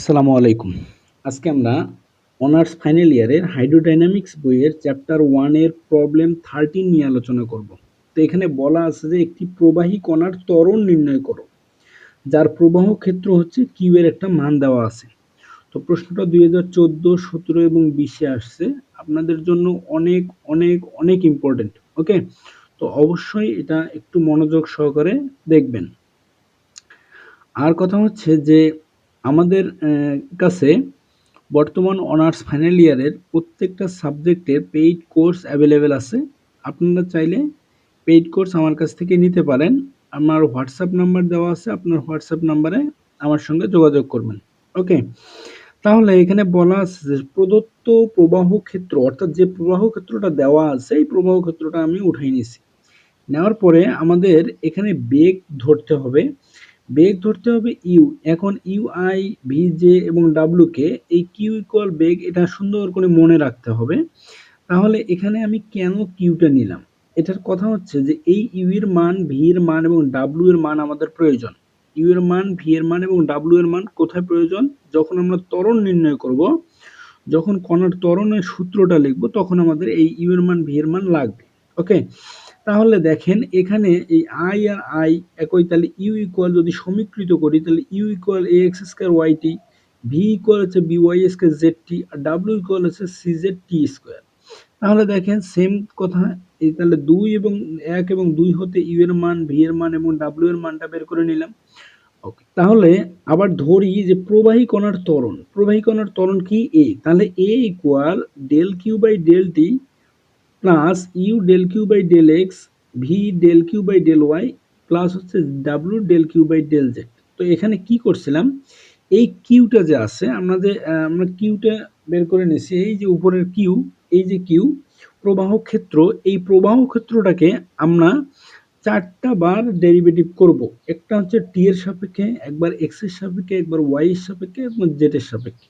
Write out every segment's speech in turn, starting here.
আসসালামু আলাইকুম। আজকে আমরা অনার্স ফাইনাল ইয়ারের হাইড্রোডাইনামিক্স বইয়ের চ্যাপ্টার ওয়ানের প্রবলেম থার্টিন নিয়ে আলোচনা করব। তো এখানে বলা আছে যে একটি প্রবাহী কণার ত্বরণ নির্ণয় করো, যার প্রবাহ ক্ষেত্র হচ্ছে কিউ এর একটা মান দেওয়া আছে। তো প্রশ্নটা দুই হাজার চোদ্দ, সতেরো এবং বিশে আসছে। আপনাদের জন্য অনেক অনেক অনেক ইম্পর্টেন্ট ওকে তো অবশ্যই এটা একটু মনোযোগ সহকারে দেখবেন। আর কথা হচ্ছে যে আমাদের কাছে বর্তমান অনার্স ফাইনাল ইয়ারের প্রত্যেকটা সাবজেক্টের পেইড কোর্স অ্যাভেলেবেল আছে। আপনারা চাইলে পেইড কোর্স আমার কাছ থেকে নিতে পারেন। আমার হোয়াটসঅ্যাপ নাম্বার দেওয়া আছে, আপনার হোয়াটসঅ্যাপ নাম্বারে আমার সঙ্গে যোগাযোগ করবেন। ওকে? তাহলে এখানে বলা আছে যে প্রদত্ত প্রবাহ ক্ষেত্র, অর্থাৎ যে প্রবাহ ক্ষেত্রটা দেওয়া আছে, এই প্রবাহ ক্ষেত্রটা আমি উঠাই নিছি। নেওয়ার পরে আমাদের এখানে বেগ ধরতে হবে। বেগ ধরতে হবে ইউ এখন ইউ আই ভি জে এবং ডাব্লুকে এই কিউ ইকুয়াল বেগ এটা সুন্দর করে মনে রাখতে হবে। তাহলে এখানে আমি কেন কিউটা নিলাম? এটার কথা হচ্ছে যে এই ইউ এর মান ভি এর মান এবং ডাব্লু এর মান আমাদের প্রয়োজন। ইউ এর মান ভি এর মান এবং ডাব্লু এর মান কোথায় প্রয়োজন? যখন আমরা ত্বরণ নির্ণয় করব, যখন কণার ত্বরণের সূত্রটা লিখব, তখন আমাদের এই ইউ এর মান ভি এর মান লাগবে। ওকে তাহলে দেখেন এখানে এই আই আর আই একই, তাহলে ইউ ইকুয়াল যদি সমীকৃত করি, তাহলে U equal A X square Y T V equal হচ্ছে B Y square Z T আর ডাব্লিউ ইকুয়াল হচ্ছে সি জেড টি স্কোয়ার তাহলে দেখেন সেম কথা, এই তাহলে দুই এবং এক এবং দুই হতে ইউ এর মান ভি এর মান এবং ডাব্লিউ এর মানটা বের করে নিলাম। ওকে তাহলে আবার ধরি যে প্রবাহী কণার ত্বরণ, প্রবাহী কণার ত্বরণ কি এ তাহলে A equal del Q by del T plus U del Q by del X V del Q by del Y plus হচ্ছে W del Q by del Z. তো এখানে কি করছিলাম? এই কিউটা যে আছে, আমরা যে আমরা কিউটা বের করে নিয়েছি, এই যে উপরের কিউ, এই যে কিউ, প্রবাহ ক্ষেত্র, এই প্রবাহ ক্ষেত্রটাকে আমরা চারটা বার ডেরিভেটিভ করব। একটা হচ্ছে টি এর সাপেক্ষে, একবার এক্সের সাপেক্ষে, একবার ওয়াই এর সাপেক্ষে এবং জেড এর সাপেক্ষে।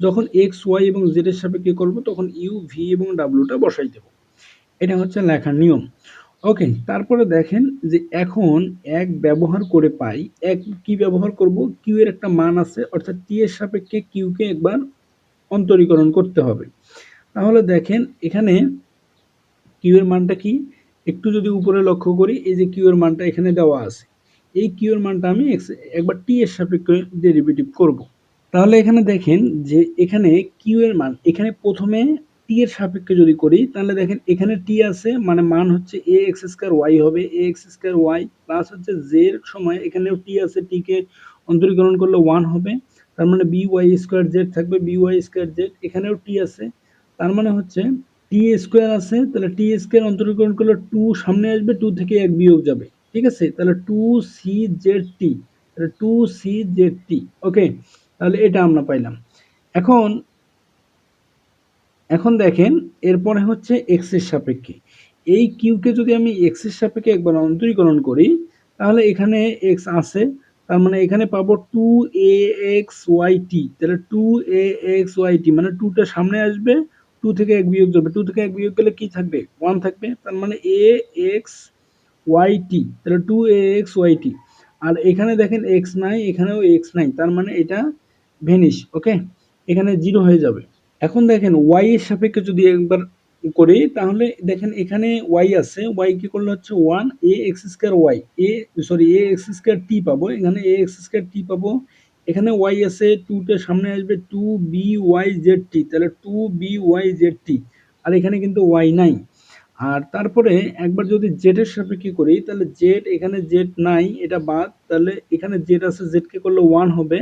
যখন এক্স, ওয়াই এবং জেড এর সাপেক্ষে করব, তখন ইউ, ভি এবং ডাব্লুটা বসাই দেব। এটা হচ্ছে লেখার নিয়ম। ওকে তারপরে দেখেন যে এখন এক ব্যবহার করে পাই, এক কি ব্যবহার করব? কিউ এর একটা মান আছে, অর্থাৎ টি এর সাপেক্ষে কিউকে একবার অন্তরীকরণ করতে হবে। তাহলে দেখেন এখানে কিউ এর মানটা কি? একটু যদি উপরে লক্ষ্য করি, এই যে কিউ এর মানটা এখানে দেওয়া আছে। এই কিউ এর মানটা আমি একবার টি এর সাপেক্ষে ডেরিভেটিভ করব। তাহলে এখানে দেখেন যে এখানে কিউ এর মান, এখানে প্রথমে টি এর সাপেক্ষে যদি করি, তাহলে দেখেন এখানে টি আছে মানে মান হচ্ছে এ এক্স স্কোয়ার ওয়াই হবে। A X square Y plus হচ্ছে জের সময় এখানেও টি আছে টিকে অন্তরীকরণ করলে ওয়ান হবে। তার মানে বি ওয়াই স্কোয়ার জেড থাকবে বি ওয়াই স্কোয়ার জেড এখানেও টি আছে। তার মানে হচ্ছে টি স্কোয়ার আছে, তাহলে টি স্কোয়ার অন্তরীকরণ করলে টু সামনে আসবে টু থেকে এক বিয়োগ যাবে। ঠিক আছে? তাহলে টু সি জেড টি তাহলে two C Z T okay তাহলে এটা আমরা পাইলাম। এখন এখন দেখেন, এরপরে হচ্ছে এক্সের সাপেক্ষে। এই কিউকে যদি আমি এক্সের সাপেক্ষে একবার অন্তরীকরণ করি, তাহলে এখানে এক্স আছে, তার মানে এখানে পাবো two A X Y T তাহলে two A X Y T মানে টুটা সামনে আসবে টু থেকে এক বিয়োগ যাবে টু থেকে এক বিয়োগ গেলে কী থাকবে? ওয়ান থাকবে, তার মানে এ এক্স ওয়াই টি তাহলে two A X Y T আর এখানে দেখেন এক্স নাই, এখানেও এক্স নাই, তার মানে এটা ভেনিশ ওকে এখানে জিরো হয়ে যাবে। এখন দেখেন ওয়াই এর সাপেক্ষে যদি একবার করি, তাহলে দেখেন এখানে ওয়াই আছে ওয়াই কি করলে হচ্ছে one A X square Y A sorry A X square T পাবো, এখানে এ এক্স স্কোয়ার টি পাবো, এখানে ওয়াই আছে টুটা সামনে আসবে two B Y Z T তাহলে two B Y Z T আর এখানে কিন্তু ওয়াই নাই, আর তারপরে একবার যদি জেডের সাপেক্ষে করি, তাহলে জেড এখানে জেড নাই, এটা বাদ, তাহলে এখানে জেড আছে জেডকে করলে ওয়ান হবে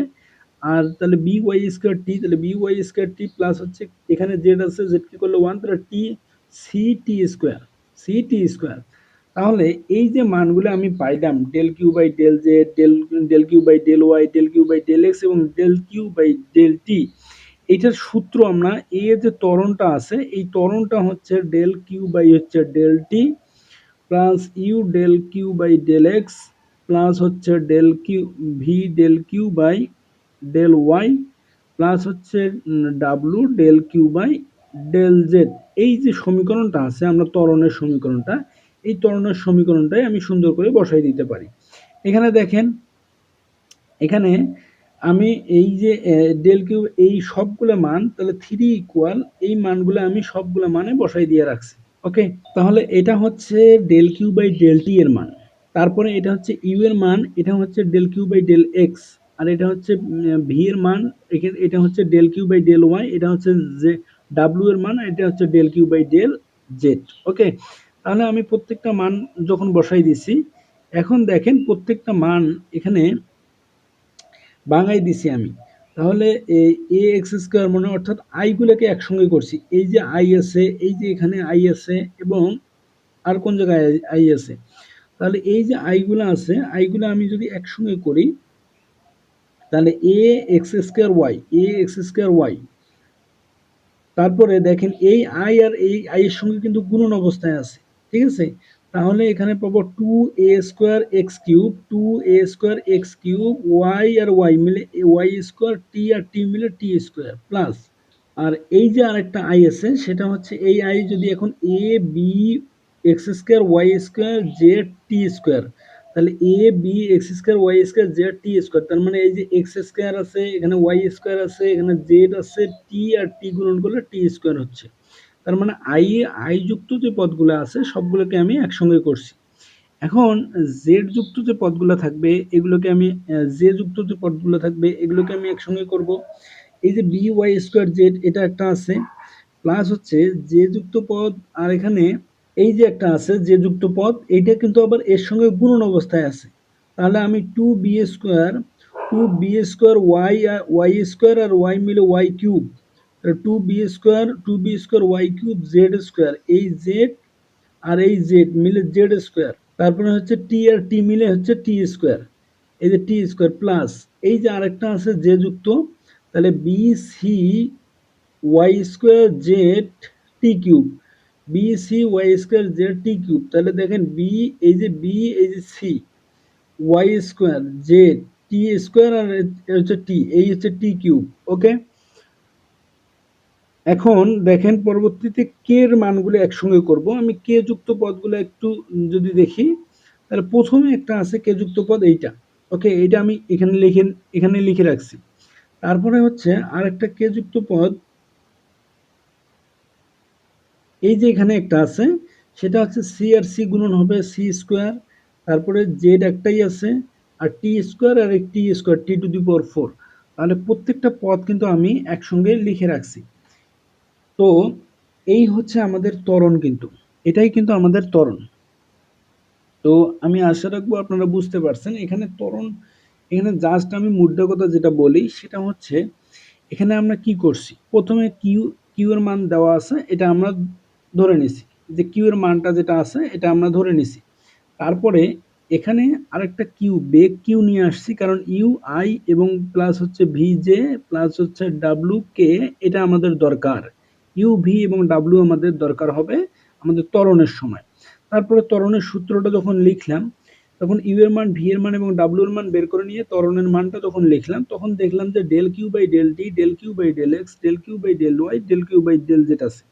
আর তাহলে বি ওয়াই স্কোয়ার টি তাহলে B Y square T plus হচ্ছে এখানে জেড আছে জেড কি করলে ওয়ান তাহলে T C T square C T square তাহলে এই যে মানগুলো আমি পাইলাম del Q by del Z del del Q by del Y del Q by del X এবং del Q by del T এইটার সূত্র আমরা এ যে তরণটা আছে, এই ত্বরণটা হচ্ছে ডেল কিউ বাই হচ্ছে del T plus U del Q by del X plus হচ্ছে del Q V del Q by del Y plus হচ্ছে W del Q by del Z এই যে সমীকরণটা আছে, আমরা ত্বরণের সমীকরণটা, এই ত্বরণের সমীকরণটাই আমি সুন্দর করে বসাই দিতে পারি। এখানে দেখেন, এখানে আমি এই যে ডেল কিউব এই সবগুলো মান, তাহলে থ্রি ইকুয়াল এই মানগুলো আমি সবগুলো মানে বসাই দিয়ে রাখছি। ওকে? তাহলে এটা হচ্ছে del Q by del T এর মান। তারপরে এটা হচ্ছে ইউ এর মান, এটা হচ্ছে del Q by del X আর এটা হচ্ছে ভি এর মান, এখানে, এটা হচ্ছে del Q by del Y, এটা হচ্ছে যে ডাব্লিউ এর মান এটা হচ্ছে del Q by del Z okay তাহলে আমি প্রত্যেকটা মান যখন বসাই দিছি, এখন দেখেন প্রত্যেকটা মান এখানে বাঙাই দিছি আমি। তাহলে এই এ এক্স স্কোয়ার মানে অর্থাৎ আইগুলোকে একসঙ্গে করছি। এই যে আই আছে, এই যে এখানে আই আছে এবং আর কোন জায়গায় আই আছে? তাহলে এই যে আইগুলো আছে আইগুলো আমি যদি একসঙ্গে করি তাহলে A X square Y A X square Y তারপরে দেখেন এই আই আর এই আই এর সঙ্গে কিন্তু গুণন অবস্থায় আছে, ঠিক আছে? তাহলে এখানে পাবো two A square X cube two A square X cube Y R Y মিলে ওয়াই স্কোয়ার টি আর টি মিলে টি স্কোয়ার প্লাস আর এই যে আরেকটা আই আছে, সেটা হচ্ছে এই আই যদি এখন A B X square Y square Z T square তাহলে A B X square Y square Z T square তার মানে এই যে এক্স স্কোয়ার আছে, এখানে ওয়াই স্কোয়ার আছে, এখানে জেড আছে টি আর টি গুণন করলে টি স্কোয়ার হচ্ছে। তার মানে আই আই যুক্ত যে পদগুলো আছে, সবগুলোকে আমি একসঙ্গে করছি। এখন জেড যুক্ত যে পদগুলো থাকবে, এগুলোকে আমি জে যুক্ত যে পদগুলো থাকবে, এগুলোকে আমি একসঙ্গে করব। এই যে বি ওয়াই স্কোয়ার জেড এটা একটা আছে প্লাস হচ্ছে জে যুক্ত পদ, আর এখানে এই যে একটা আছে যে যুক্ত পদ, এইটা কিন্তু আবার এর সঙ্গে গুণন অবস্থায় আছে। তাহলে আমি two B square two B square Y Y square আর ওয়াই মিলে Y cube two B square two B square Y cube Z square এই জেড আর এই জেড মিলে জেড স্কোয়ার তারপরে হচ্ছে টি আর টি মিলে হচ্ছে টি স্কোয়ার এই যে টি স্কোয়ার প্লাস এই যে আরেকটা আছে যে যুক্ত, তাহলে B C Y square Z T cube B C Y square Z T cube তাহলে দেখেন বি এই যে বি এই যে C Y square Z T square আর হচ্ছে টি এই হচ্ছে টি কিউব ওকে এখন দেখেন পরবর্তীতে কে এর মানগুলো একসঙ্গে করব। আমি কে যুক্ত পদগুলো একটু যদি দেখি, তাহলে প্রথমে একটা আছে কে যুক্ত পদ এইটা ওকে এইটা আমি এখানে লিখে এখানে লিখে রাখছি। তারপরে হচ্ছে আরেকটা কে যুক্ত পদ এই যে এখানে একটা আছে, সেটা হচ্ছে সি আর সি গুণন হবে সি স্কোয়ার তারপরে জেড একটাই আছে, আর T square R T square T to the power four তাহলে প্রত্যেকটা পদ কিন্তু আমি একসঙ্গে লিখে রাখছি। তো এই হচ্ছে আমাদের তরণ কিন্তু, এটাই কিন্তু আমাদের তরণ তো আমি আশা রাখব আপনারা বুঝতে পারছেন, এখানে তরণ এখানে জাস্ট আমি মুদ্রা কথা যেটা বলি, সেটা হচ্ছে এখানে আমরা কি করছি? প্রথমে কিউ কিউ এর মান দেওয়া আছে, এটা আমরা ধরে নিছি। যে কিউ এর মানটা যেটা আছে, এটা আমরা ধরে নিছি। তারপরে এখানে আরেকটা কিউ বেগ কিউ নিয়ে আসছি, কারণ ইউ আই এবং প্লাস হচ্ছে ভি জে প্লাস হচ্ছে ডাব্লু কে এটা আমাদের দরকার। ইউ ভি এবং ডাব্লু আমাদের দরকার হবে আমাদের ত্বরণের সময়। তারপরে ত্বরণের সূত্রটা যখন লিখলাম, তখন ইউ এর মান ভি এর মান এবং ডাব্লু এর মান বের করে নিয়ে তরণের মানটা যখন লিখলাম, তখন দেখলাম যে del Q by del T del Q by del X del Q by del Y del Q by del Z আছে।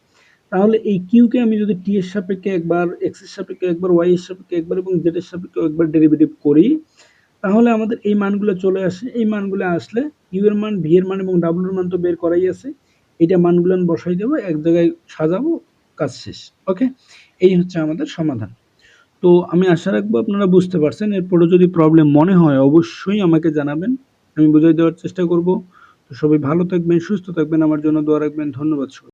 তাহলে এই কিউকে আমি যদি টি এর সাপেক্ষে একবার এক্সের সাপেক্ষে একবার ওয়াই এর সাপেক্ষে একবার এবং জেড এর সাপেক্ষে একবার ডেরিভেটিভ করি, তাহলে আমাদের এই মানগুলো চলে আসে। এই মানগুলো আসলে ইউ এর মান ভি এর মান এবং ডাব্লুর মান তো বের করাই আছে। এটা মানগুলো আমি বসাই দেবো, এক জায়গায় সাজাবো, কাজ শেষ। ওকে এই হচ্ছে আমাদের সমাধান। তো আমি আশা রাখব আপনারা বুঝতে পারছেন। এরপরে যদি প্রবলেম মনে হয়, অবশ্যই আমাকে জানাবেন। আমি বুঝাই দেওয়ার চেষ্টা করব। তো সবাই ভালো থাকবেন, সুস্থ থাকবেন। আমার জন্য দোয়া রাখবেন। ধন্যবাদ